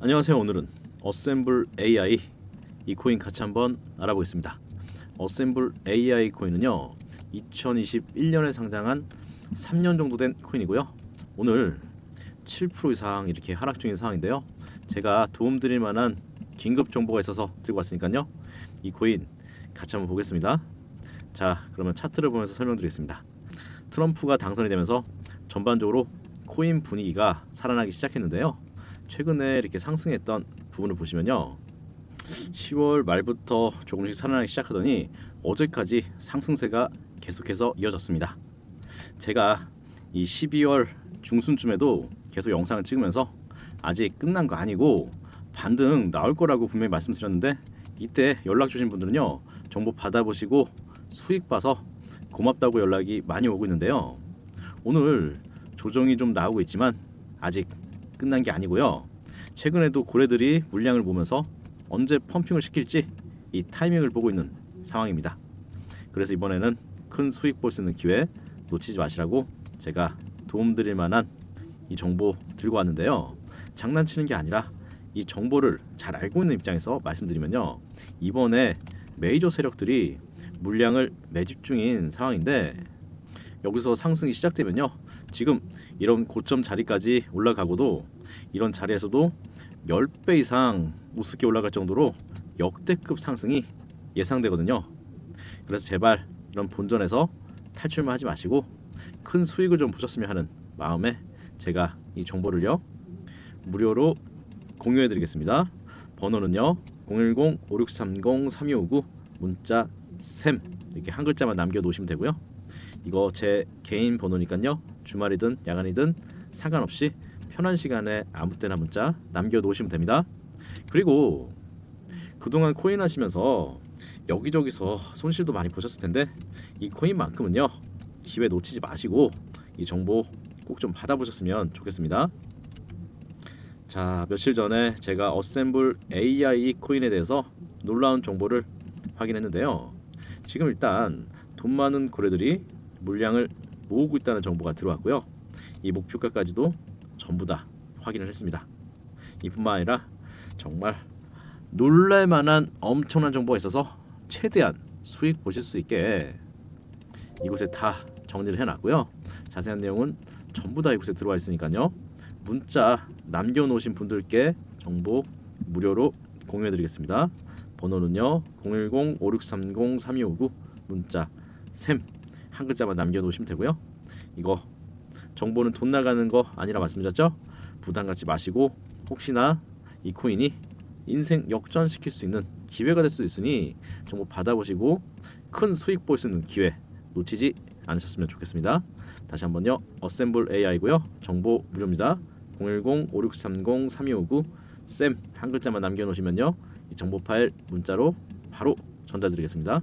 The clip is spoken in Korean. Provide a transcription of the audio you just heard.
안녕하세요. 오늘은 어셈블 AI 이 코인 같이 한번 알아보겠습니다. 어셈블 AI 코인은요. 2021년에 상장한 3년 정도 된 코인이고요. 오늘 7% 이상 이렇게 하락 중인 상황인데요. 제가 도움 드릴 만한 긴급 정보가 있어서 들고 왔으니까요. 이 코인 같이 한번 보겠습니다. 자, 그러면 차트를 보면서 설명드리겠습니다. 트럼프가 당선이 되면서 전반적으로 코인 분위기가 살아나기 시작했는데요. 최근에 이렇게 상승했던 부분을 보시면요. 10월 말부터 조금씩 살아나기 시작하더니 어제까지 상승세가 계속해서 이어졌습니다. 제가 이 12월 중순쯤에도 계속 영상을 찍으면서 아직 끝난 거 아니고 반등 나올 거라고 분명히 말씀드렸는데 이때 연락 주신 분들은요 정보 받아보시고 수익 봐서 고맙다고 연락이 많이 오고 있는데요 오늘 조정이 좀 나오고 있지만 아직 끝난 게 아니고요 최근에도 고래들이 물량을 보면서 언제 펌핑을 시킬지 이 타이밍을 보고 있는 상황입니다 그래서 이번에는 큰 수익 볼 수 있는 기회 놓치지 마시라고 제가 도움드릴 만한 이 정보 들고 왔는데요. 장난치는 게 아니라 이 정보를 잘 알고 있는 입장에서 말씀드리면요. 이번에 메이저 세력들이 물량을 매집 중인 상황인데 여기서 상승이 시작되면요. 지금 이런 고점 자리까지 올라가고도 이런 자리에서도 10배 이상 우습게 올라갈 정도로 역대급 상승이 예상되거든요. 그래서 제발 이런 본전에서 탈출만 하지 마시고 큰 수익을 좀 보셨으면 하는 마음에 제가 이 정보를요 무료로 공유해 드리겠습니다. 번호는요 010-5630-3259 문자 샘 이렇게 한 글자만 남겨 놓으시면 되고요. 이거 제 개인 번호니까요 주말이든 야간이든 상관없이 편한 시간에 아무 때나 문자 남겨 놓으시면 됩니다. 그리고 그동안 코인 하시면서 여기저기서 손실도 많이 보셨을 텐데 이 코인만큼은요 기회 놓치지 마시고 이 정보 꼭 좀 받아보셨으면 좋겠습니다. 자 며칠 전에 제가 어셈블 AI 코인에 대해서 놀라운 정보를 확인했는데요. 지금 일단 돈 많은 고래들이 물량을 모으고 있다는 정보가 들어왔고요. 이 목표가까지도 전부 다 확인을 했습니다. 이뿐만 아니라 정말 놀랄만한 엄청난 정보가 있어서 최대한 수익 보실 수 있게 이곳에 다 정리를 해놨고요. 자세한 내용은 전부 다 이곳에 들어와 있으니까요. 문자 남겨놓으신 분들께 정보 무료로 공유해드리겠습니다. 번호는요 010-5630-3259 문자 샘 한 글자만 남겨놓으시면 되고요. 이거 정보는 돈 나가는 거 아니라 말씀드렸죠? 부담 갖지 마시고 혹시나 이 코인이 인생 역전시킬 수 있는 기회가 될 수 있으니 정보 받아보시고 큰 수익 볼 수 있는 기회 놓치지 않으셨으면 좋겠습니다. 다시 한번요. 어셈블 AI고요. 정보 무료입니다. 010-5630-3259 쌤 한 글자만 남겨놓으시면요. 이 정보 파일 문자로 바로 전달드리겠습니다.